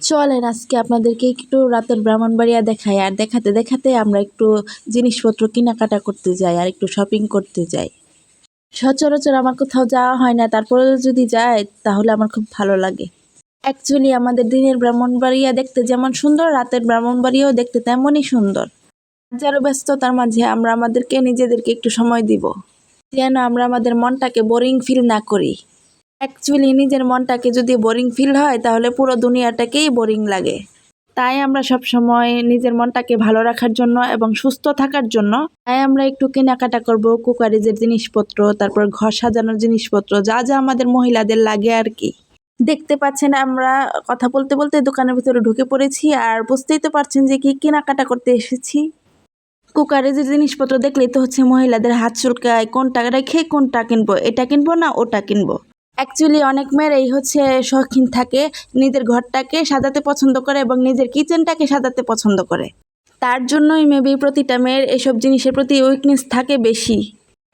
চলেন আজকে আপনাদেরকে একটু রাতের ব্রাহ্মণবাড়িয়া দেখাই, আর দেখাতে দেখাতে আমরা একটু জিনিসপত্র কেনাকাটা করতে যাই আর একটু শপিং করতে যাই। সচরাচর আমার কোথাও যাওয়া হয় না, তারপরে যদি যায় তাহলে আমার খুব ভালো লাগে। অ্যাকচুয়ালি আমাদের দিনের ব্রাহ্মণবাড়িয়া দেখতে যেমন সুন্দর, রাতের ব্রাহ্মণবাড়িয়াও দেখতে তেমনই সুন্দর। হাজারো ব্যস্ততার মাঝে আমরা আমাদেরকে নিজেদেরকে একটু সময় দিব। যেন আমরা আমাদের মনটাকে বোরিং ফিল না করি। অ্যাকচুয়ালি নিজের মনটাকে যদি বোরিং ফিল হয়, তাহলে পুরো দুনিয়াটাকেই বোরিং লাগে। তাই আমরা সব সময় নিজের মনটাকে ভালো রাখার জন্য এবং সুস্থ থাকার জন্য, তাই আমরা একটু কেনাকাটা করব, কুকারিজের জিনিসপত্র, তারপর ঘর সাজানোর জিনিসপত্র, যা যা আমাদের মহিলাদের লাগে আর কি। দেখতে পাচ্ছেন আমরা, কথা বলতে বলতে দোকানের ভিতরে ঢুকে পড়েছি আর বুঝতেই তো পারছেন যে কি কেনাকাটা করতে এসেছি। কুকারেজের জিনিসপত্র দেখলেই তো হচ্ছে মহিলাদের হাত চুলকায়, কোনটা রেখে কোনটা কিনবো, এটা কিনবো না ওটা কিনবো। অ্যাকচুয়ালি অনেক মেয়েরাই হচ্ছে শৌখিন থাকে। নিজের ঘরটাকে সাজাতে পছন্দ করে এবং নিজের কিচেনটাকে সাজাতে পছন্দ করে। তার জন্যই মেবি প্রতিটা মেয়ের এসব জিনিসের প্রতি উইকনেস থাকে বেশি।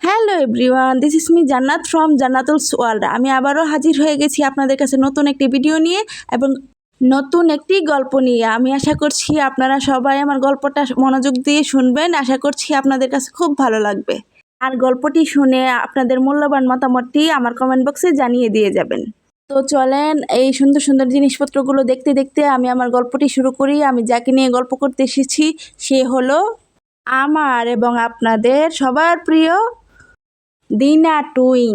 Hello everyone this is me Jannat from Jannatul's world আমি আবারও হাজির হয়ে গেছি আপনাদের কাছে নতুন একটি ভিডিও নিয়ে এবং নতুন একটি গল্প নিয়ে। আমি আশা করছি আপনারা সবাই আমার গল্পটা মনোযোগ দিয়ে শুনবেন। আশা করছি আপনাদের কাছে খুব ভালো লাগবে। আর গল্পটি শুনে আপনাদের মূল্যবান মতামতটি আমার কমেন্ট বক্সে জানিয়ে দিয়ে যাবেন। তো চলেন, এই সুন্দর সুন্দর জিনিসপত্রগুলো দেখতে দেখতে আমি আমার গল্পটি শুরু করি। আমি যাকে নিয়ে গল্প করতে এসেছি, সে হলো আমার এবং আপনাদের সবার প্রিয় Dina টুইং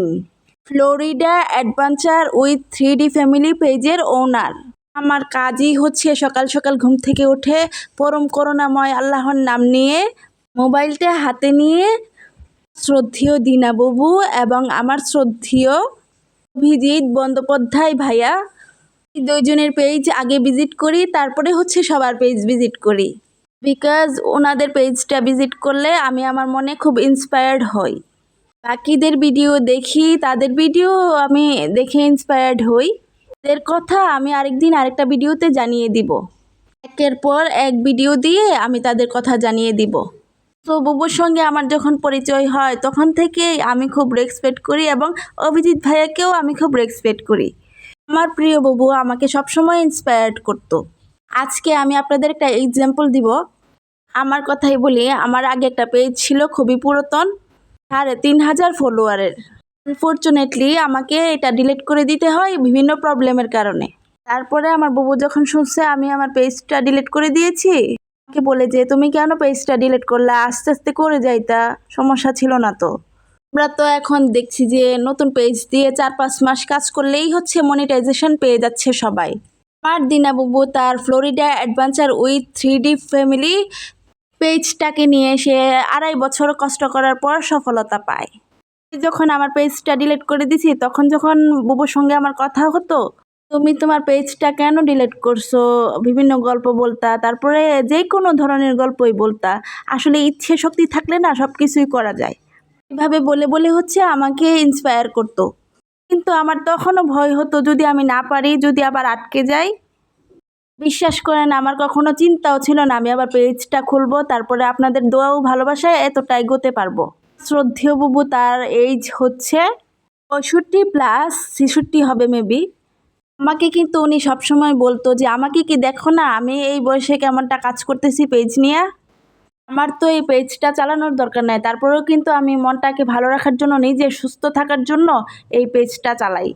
Florida adventure with three D family পেজের ওনার। আমার কাজই হচ্ছে সকাল সকাল ঘুম থেকে উঠে পরম করুণাময় আল্লাহর নাম নিয়ে মোবাইলটা হাতে নিয়ে শ্রদ্ধেয় দীনাবাবু এবং আমার শ্রদ্ধেয় অভিজিৎ বন্দ্যোপাধ্যায় ভাইয়া। দুইজনের পেজ আগে ভিজিট করি, তারপরে হচ্ছে সবার পেজ ভিজিট করি। বিকজ ওনাদের পেজটা ভিজিট করলে আমি আমার মনে খুব ইন্সপায়ার্ড হই। বাকিদের ভিডিও দেখি, তাদের ভিডিও আমি দেখে ইন্সপায়ার্ড হই। এদের কথা আমি আরেকদিন আরেকটা ভিডিওতে জানিয়ে দিব। একের পর এক ভিডিও দিয়ে আমি তাদের কথা জানিয়ে দিব। তো বুবুর সঙ্গে আমার যখন পরিচয় হয়, তখন থেকেই আমি খুব রেসপেক্ট করি এবং অভিজিৎ ভাইয়াকেও আমি খুব রেসপেক্ট করি। আমার প্রিয় বুবু আমাকে সবসময় ইন্সপায়ার্ড করতো। আজকে আমি আপনাদের একটা এক্সাম্পল দিব। আমার কথাই বলি, আমার আগে একটা পেজ ছিল খুবই পুরাতন, সাড়ে তিন হাজার ফলোয়ারের আনফর্চুনেটলি আমাকে এটা ডিলিট করে দিতে হয় বিভিন্ন প্রবলেমের কারণে। তারপরে আমার বুবু যখন শুনছে, আমি আমার পেজটা ডিলিট করে দিয়েছি। আমাকে বলে যে, তুমি কেন পেজটা ডিলিট করলে? আস্তে আস্তে করে যাইতা। সমস্যা ছিল না তো। আমরা তো এখন দেখছি যে, নতুন পেজ দিয়ে চার পাঁচ মাস কাজ করলেই হচ্ছে মনিটাইজেশন পেয়ে যাচ্ছে সবাই। আমার দিনা বুবু তার Florida adventure with three D family পেজটাকে নিয়ে সে আড়াই বছর কষ্ট করার পর সফলতা পায়। যখন আমার পেজটা ডিলিট করে দিছি, তখন যখন বুবুর সঙ্গে আমার কথা হতো তুমি তোমার পেজটা কেন ডিলিট করছ? বিভিন্ন গল্প বলতা, তারপরে যে কোনো ধরনের গল্পই বলতা। আসলে ইচ্ছে শক্তি থাকলে না সব কিছুই করা যায়। এভাবে বলে বলে হচ্ছে আমাকে ইন্সপায়ার করতো। কিন্তু আমার তখনও ভয় হতো যদি আমি না পারি, যদি আবার আটকে যাই। বিশ্বাস করেন, আমার কখনো চিন্তাও ছিল না, আমি আবার পেজটা খুলবো, তারপরে আপনাদের দোয়াও ভালোবাসায় এতটা এগোতে পারব। শ্রদ্ধেয় বুবু, তার এইজ হচ্ছে পঁয়ষট্টি প্লাস ছেষট্টি হবে মেবি আমাকে কিন্তু উনি সবসময় বলতো যে, আমাকে কি দেখো না, আমি এই বয়সে কেমনটা কাজ করতেছি পেজ নিয়ে? আমার তো এই পেজটা চালানোর দরকার নাই। তারপরেও কিন্তু আমি মনটাকে ভালো রাখার জন্য, নিজে সুস্থ থাকার জন্য এই পেজটা চালাই।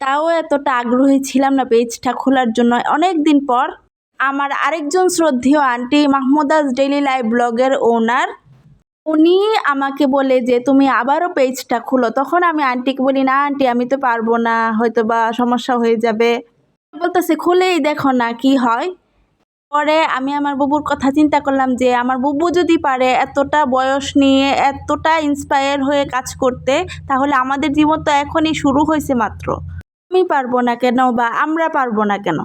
তাও এতটা আগ্রহী ছিলাম না পেজটা খোলার জন্য। অনেক দিন পর আমার আরেকজন শ্রদ্ধেয় আন্টি মাহমুদাস ডেইলি লাইভ ব্লগের ওনার উনি আমাকে বলে যে, তুমি আবারও পেজটা খুলো। তখন আমি আন্টিকে বলি, না আন্টি, আমি তো পারব না হয়তো বা সমস্যা হয়ে যাবে। বলতেছে, খুলেই দেখো না কি হয়। পরে আমি আমার বুবুর কথা চিন্তা করলাম যে, আমার বুবু যদি পারে এতটা বয়স নিয়ে, এতটা ইন্সপায়ার হয়ে কাজ করতে, তাহলে আমাদের জীবন তো এখনই শুরু হয়েছে মাত্র। আমি পারব না কেন বা আমরা পারব না কেন?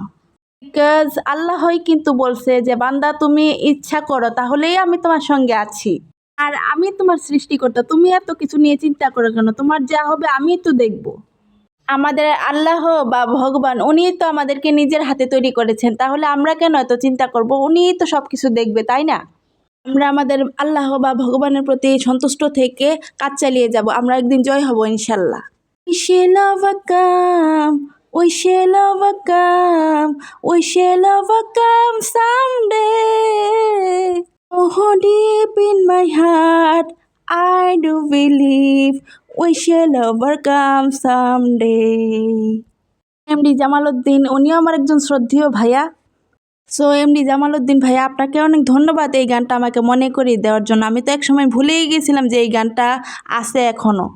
বিকজ আল্লাহই কিন্তু বলছে যে, বান্দা, তুমি ইচ্ছা করো, তাহলেই আমি তোমার সঙ্গে আছি। আর আমি তোমার সৃষ্টিকর্তা তুমি এত কিছু নিয়ে চিন্তা করো কেন তোমার যা হবে আমি তো দেখব। আমাদের আল্লাহ বা ভগবান উনি তো আমাদেরকে নিজের হাতে তৈরি করেছেন তাহলে আমরা কেন এত চিন্তা করব? উনিই তো সব কিছু দেখবে তাই না? আমরা আমাদের আল্লাহ বা ভগবানের প্রতি সন্তুষ্ট থেকে কাজ চালিয়ে যাব আমরা একদিন জয় হব ইনশাল্লাহ We shall overcome, we shall. Oh, deep in my heart, I do believe we shall overcome someday. MD Jamaluddin উনিও আমার একজন শ্রদ্ধেয় ভাইয়া। সো এমডি জামালউদ্দিন ভাইয়া আপনাকে অনেক ধন্যবাদ এই গানটা আমাকে মনে করিয়ে দেওয়ার জন্য। আমি তো একসময় ভুলেই গেছিলাম যে এই গানটা আছে এখনও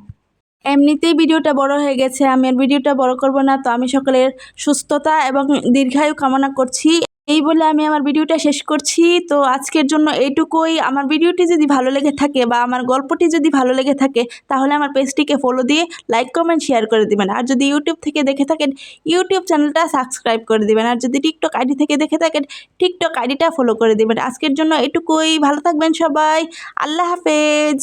এমনিতেই ভিডিওটা বড় হয়ে গেছে আমি আর ভিডিওটা বড় করব না তো আমি সকলের সুস্থতা এবং দীর্ঘায়ু কামনা করছি। এই বলে আমি আমার ভিডিওটা শেষ করছি। তো আজকের জন্য এইটুকুই। আমার ভিডিওটি যদি ভালো লেগে থাকে বা আমার গল্পটি যদি ভালো লেগে থাকে, তাহলে আমার পেজটিকে ফলো দিয়ে লাইক কমেন্ট শেয়ার করে দিবেন। আর যদি ইউটিউব থেকে দেখে থাকেন ইউটিউব চ্যানেলটা সাবস্ক্রাইব করে দিবেন। আর যদি টিকটক আইডি থেকে দেখে থাকেন টিকটক আইডিটা ফলো করে দিবেন। আজকের জন্য এটুকুই ভালো থাকবেন সবাই। আল্লাহ হাফেজ।